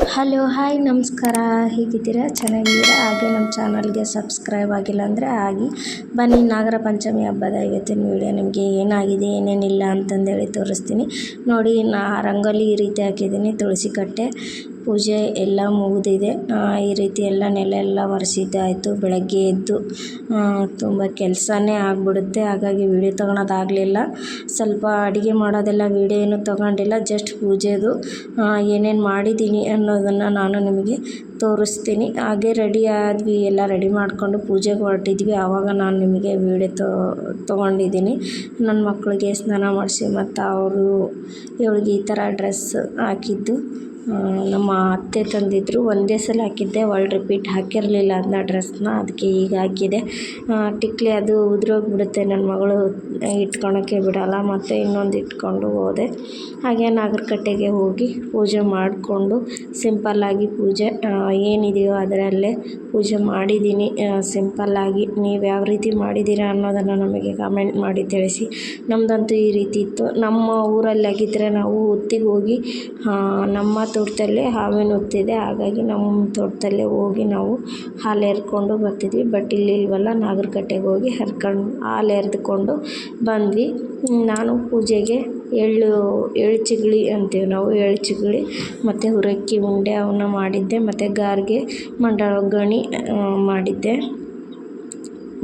Hello hi ನಮಸ್ಕಾರ. ಹೇಗಿದ್ದೀರಾ? ಚೆನ್ನಾಗಿದ್ದೀರಾ? ಹಾಗೆ ನಮ್ಮ ಚಾನಲ್ಗೆ ಸಬ್ಸ್ಕ್ರೈಬ್ ಆಗಿಲ್ಲ ಅಂದರೆ ಆಗಿ. ಬನ್ನಿ, ನಾಗರ ಪಂಚಮಿ ಹಬ್ಬದ ಇವತ್ತಿನ ವಿಡಿಯೋ ನಿಮಗೆ ಏನಾಗಿದೆ, ಏನೇನಿಲ್ಲ ಅಂತಂದೇಳಿ ತೋರಿಸ್ತೀನಿ. ನೋಡಿ, ನಾ ರಂಗೋಲಿ ಈ ರೀತಿ ಹಾಕಿದ್ದೀನಿ, ತುಳಸಿ ಕಟ್ಟೆ. ಪೂಜೆ ಎಲ್ಲ ಮುಗಿದಿದೆ. ಈ ರೀತಿ ಎಲ್ಲ ನೆಲ ಎಲ್ಲ ಒರೆಸಿದ್ದಾಯಿತು ಬೆಳಗ್ಗೆ ಎದ್ದು ತುಂಬ ಕೆಲಸನೇ ಆಗಿಬಿಡುತ್ತೆ. ಹಾಗಾಗಿ ವೀಡಿಯೋ ತೊಗೊಳೋದಾಗಲಿಲ್ಲ. ಸ್ವಲ್ಪ ಅಡುಗೆ ಮಾಡೋದೆಲ್ಲ ವೀಡಿಯೋ ಏನು ತಗೊಂಡಿಲ್ಲ. ಜಸ್ಟ್ ಪೂಜೆದು ಏನೇನು ಮಾಡಿದ್ದೀನಿ ಅನ್ನೋದನ್ನು ನಾನು ನಿಮಗೆ ತೋರಿಸ್ತೀನಿ. ಹಾಗೆ ರೆಡಿ ಆದ್ವಿ. ಎಲ್ಲ ರೆಡಿ ಮಾಡಿಕೊಂಡು ಪೂಜೆಗೆ ಹೊರಟಿದ್ವಿ. ಆವಾಗ ನಾನು ನಿಮಗೆ ವೀಡಿಯೋ ತೊ, ತೊಗೊಂಡಿದ್ದೀನಿ. ನನ್ನ ಮಕ್ಕಳಿಗೆ ಸ್ನಾನ ಮಾಡಿಸಿ, ಮತ್ತು ಅವರು, ಇವಳಿಗೆ ಈ ಥರ ಡ್ರೆಸ್ ಹಾಕಿದ್ದು. ನಮ್ಮ ಅತ್ತೆ ತಂದಿದ್ದರು ಒಂದೇ ಸಲ ಹಾಕಿದ್ದೆ ಒಳ್ಳೆ ರಿಪೀಟ್ ಹಾಕಿರಲಿಲ್ಲ ಅದನ್ನ ಡ್ರೆಸ್ನ ಅದಕ್ಕೆ ಈಗ ಹಾಕಿದೆ. ಟಿಕ್ಲಿ ಅದು ಉದುರೋಗ್ಬಿಡುತ್ತೆ ನನ್ನ ಮಗಳು ಇಟ್ಕೊಳಕ್ಕೆ ಬಿಡೋಲ್ಲ, ಮತ್ತು ಇನ್ನೊಂದು ಇಟ್ಕೊಂಡು ಹೋದೆ. ಹಾಗೆ ನಾಗರಕಟ್ಟೆಗೆ ಹೋಗಿ ಪೂಜೆ ಮಾಡಿಕೊಂಡು ಸಿಂಪಲ್ಲಾಗಿ ಪೂಜೆ ಏನಿದೆಯೋ ಅದರಲ್ಲೇ ಪೂಜೆ ಮಾಡಿದ್ದೀನಿ ಸಿಂಪಲ್ಲಾಗಿ ನೀವು ಯಾವ ರೀತಿ ಮಾಡಿದ್ದೀರಾ ಅನ್ನೋದನ್ನು ನಮಗೆ ಕಮೆಂಟ್ ಮಾಡಿ ತಿಳಿಸಿ. ನಮ್ಮದಂತೂ ಈ ರೀತಿ ಇತ್ತು. ನಮ್ಮ ಊರಲ್ಲಿ ಆಗಿದ್ದರೆ ನಾವು ಹೊತ್ತಿಗೆ ಹೋಗಿ ನಮ್ಮ ತೋಟದಲ್ಲೇ ಹಾವಿನ ಹುತ್ತಿದೆ ಹಾಗಾಗಿ ನಮ್ಮ ತೋಟದಲ್ಲೇ ಹೋಗಿ ನಾವು ಹಾಲು ಎರ್ಕೊಂಡು ಬರ್ತಿದ್ವಿ. ಬಟ್ ಇಲ್ಲಿ ಇಲ್ವಲ್ಲ, ನಾಗರಕಟ್ಟೆಗೆ ಹೋಗಿ ಹರ್ಕೊಂಡು ಹಾಲು ಎರೆದುಕೊಂಡು ಬಂದ್ವಿ. ನಾನು ಪೂಜೆಗೆ ಎಳ್ಳು ಎಳ್ಳು ಚಿಗಳಿ ಅಂತೀವಿ ನಾವು ಎಳ್ಳು ಚಿಗಳಿ ಮತ್ತು ಹುರಕ್ಕಿ ಉಂಡೆ ಅವನ್ನ ಮಾಡಿದ್ದೆ, ಮತ್ತು ಗಾರ್ಗೆ ಮಂಡಾಳು ಒಗ್ಗರಣೆ ಮಾಡಿದ್ದೆ.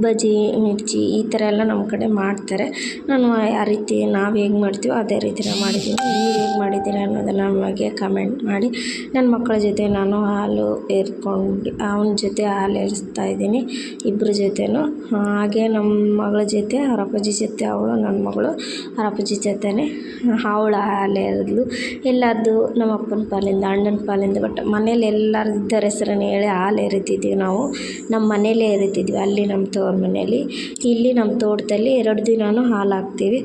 ಬಜ್ಜಿ, ಮಿರ್ಚಿ ಈ ಥರ ಎಲ್ಲ ನಮ್ಮ ಕಡೆ ಮಾಡ್ತಾರೆ. ನಾನು ಆ ರೀತಿ ನಾವು ಹೇಗೆ ಮಾಡ್ತೀವೋ ಅದೇ ರೀತಿನೇ ಮಾಡಿದ್ದೀನಿ ನೀವು ಹೇಗೆ ಮಾಡಿದ್ದೀರಾ ಅನ್ನೋದನ್ನು ನಮಗೆ ಕಮೆಂಟ್ ಮಾಡಿ. ನನ್ನ ಮಕ್ಕಳ ಜೊತೆ ನಾನು ಹಾಲು ಎರ್ಕೊಂಡು ಅವ್ನ ಜೊತೆ ಹಾಲು ಏರಿಸ್ತಾ ಇದ್ದೀನಿ ಇಬ್ಬರ ಜೊತೆನೂ. ಹಾಗೆ ನಮ್ಮ ಮಗಳ ಜೊತೆ ಅವ್ರ ಅಪ್ಪಾಜಿ ಜೊತೆ ಅವಳು, ನನ್ನ ಮಗಳು ಅವ್ರ ಅಪ್ಪಾಜಿ ಜೊತೆನೇ. ಅವಳು ಹಾಲು ಎರೆದ್ಲು ಎಲ್ಲರದ್ದು ನಮ್ಮ ಅಪ್ಪನ ಪಾಲಿಂದ, ಅಣ್ಣನ ಪಾಲಿಂದ, ಬಟ್ ಮನೇಲಿ ಎಲ್ಲರ ಇದ್ದರ ಹೆಸರನ್ನು ಹೇಳಿ ಹಾಲು ಎರಿತಿದ್ವಿ ನಾವು. ನಮ್ಮ ಮನೇಲೇ ಎರಿತಿದ್ವಿ ಅಲ್ಲಿ ನಮ್ಮ ತೋ ಅವ್ರ ಮನೆಯಲ್ಲಿ ಇಲ್ಲಿ ನಮ್ಮ ತೋಟದಲ್ಲಿ ಎರಡು ದಿನವೂ ಹಾಲು ಹಾಕ್ತೀವಿ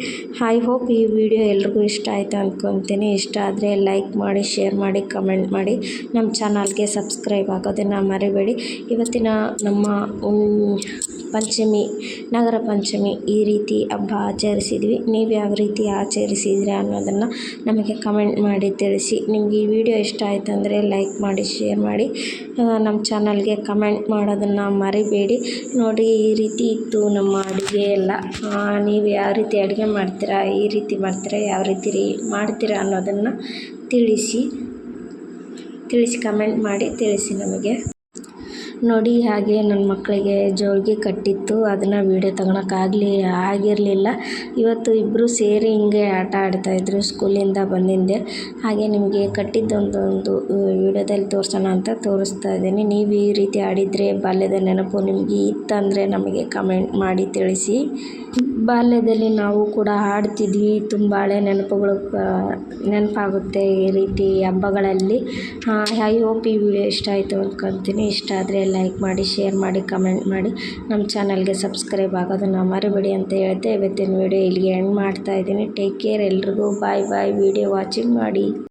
ಐ ಹೋಪ್ ಈ ವಿಡಿಯೋ ಎಲ್ರಿಗೂ ಇಷ್ಟ ಆಯಿತು ಅಂದ್ಕೊತೀನಿ ಇಷ್ಟ ಆದರೆ ಲೈಕ್ ಮಾಡಿ ಶೇರ್ ಮಾಡಿ ಕಮೆಂಟ್ ಮಾಡಿ. ನಮ್ಮ ಚಾನಲ್ಗೆ ಸಬ್ಸ್ಕ್ರೈಬ್ ಆಗೋದನ್ನು ಮರಿಬೇಡಿ. ಇವತ್ತಿನ ನಮ್ಮ ಪಂಚಮಿ, ನಗರ ಪಂಚಮಿ ಈ ರೀತಿ ಹಬ್ಬ ಆಚರಿಸಿದ್ವಿ. ನೀವು ಯಾವ ರೀತಿ ಆಚರಿಸಿದ್ರೆ ಅನ್ನೋದನ್ನು ನಮಗೆ ಕಮೆಂಟ್ ಮಾಡಿ ತಿಳಿಸಿ. ನಿಮ್ಗೆ ಈ ವಿಡಿಯೋ ಇಷ್ಟ ಆಯಿತು ಅಂದರೆ ಲೈಕ್ ಮಾಡಿ ಶೇರ್ ಮಾಡಿ. ನಮ್ಮ ಚಾನಲ್ಗೆ ಕಮೆಂಟ್ ಮಾಡೋದನ್ನು ಮರಿಬೇಡಿ. ನೋಡಿ ರೀತಿ ಇತ್ತು ನಮ್ಮ ಅಡುಗೆ ಎಲ್ಲ. ನೀವು ಯಾವ ರೀತಿ ಅಡುಗೆ ಮಾಡ್ತೀರಾ, ಈ ರೀತಿ ಮಾಡ್ತೀರಾ, ಯಾವ ರೀತಿ ರೀ ಮಾಡ್ತೀರಾ ಅನ್ನೋದನ್ನು ತಿಳಿಸಿ ತಿಳಿಸಿ ಕಮೆಂಟ್ ಮಾಡಿ ತಿಳಿಸಿ ನಮಗೆ. ನೋಡಿ ಹಾಗೆ ನನ್ನ ಮಕ್ಕಳಿಗೆ ಜೋಳಿಗೆ ಕಟ್ಟಿತ್ತು. ಅದನ್ನು ವೀಡಿಯೋ ತಗೊಳಕ್ಕಾಗಲಿ ಆಗಿರಲಿಲ್ಲ. ಇವತ್ತು ಇಬ್ಬರು ಸೇರಿ ಹಿಂಗೆ ಆಟ ಆಡ್ತಾಯಿದ್ರು ಸ್ಕೂಲಿಂದ ಬಂದಿಂದೆ ಹಾಗೆ ನಿಮಗೆ ಕಟ್ಟಿದ್ದೊಂದೊಂದು ವೀಡಿಯೋದಲ್ಲಿ ತೋರಿಸೋಣ ಅಂತ ತೋರಿಸ್ತಾ ಇದ್ದೀನಿ. ನೀವು ಈ ರೀತಿ ಆಡಿದರೆ ಬಾಲ್ಯದ ನೆನಪು ನಿಮಗೆ ಇತ್ತಂದರೆ ನಮಗೆ ಕಮೆಂಟ್ ಮಾಡಿ ತಿಳಿಸಿ. ಬಾಲ್ಯದಲ್ಲಿ ನಾವು ಕೂಡ ಆಡ್ತಿದ್ವಿ. ತುಂಬ ಹಳೆ ನೆನಪುಗಳು ನೆನಪಾಗುತ್ತೆ ಈ ರೀತಿ ಹಬ್ಬಗಳಲ್ಲಿ. ಐ ಹೋಪ್ ಈ ವಿಡಿಯೋ ಇಷ್ಟ ಆಯಿತು ಅಂದ್ಕೊತೀನಿ ಇಷ್ಟ ಆದರೆ ಲೈಕ್ ಮಾಡಿ ಶೇರ್ ಮಾಡಿ ಕಮೆಂಟ್ ಮಾಡಿ. ನಮ್ಮ ಚಾನಲ್ಗೆ ಸಬ್ಸ್ಕ್ರೈಬ್ ಆಗೋದನ್ನು ಮರಿಬೇಡಿ ಅಂತ ಹೇಳ್ತಾ ಇವತ್ತಿನ ವಿಡಿಯೋ ಇಲ್ಲಿಗೆ ಎಂಡ್ ಮಾಡ್ತಾ ಇದ್ದೀನಿ. ಟೇಕ್ ಕೇರ್ ಎಲ್ರಿಗೂ. ಬಾಯ್ ಬಾಯ್ ವಿಡಿಯೋ ವಾಚಿಂಗ್ ಮಾಡಿ.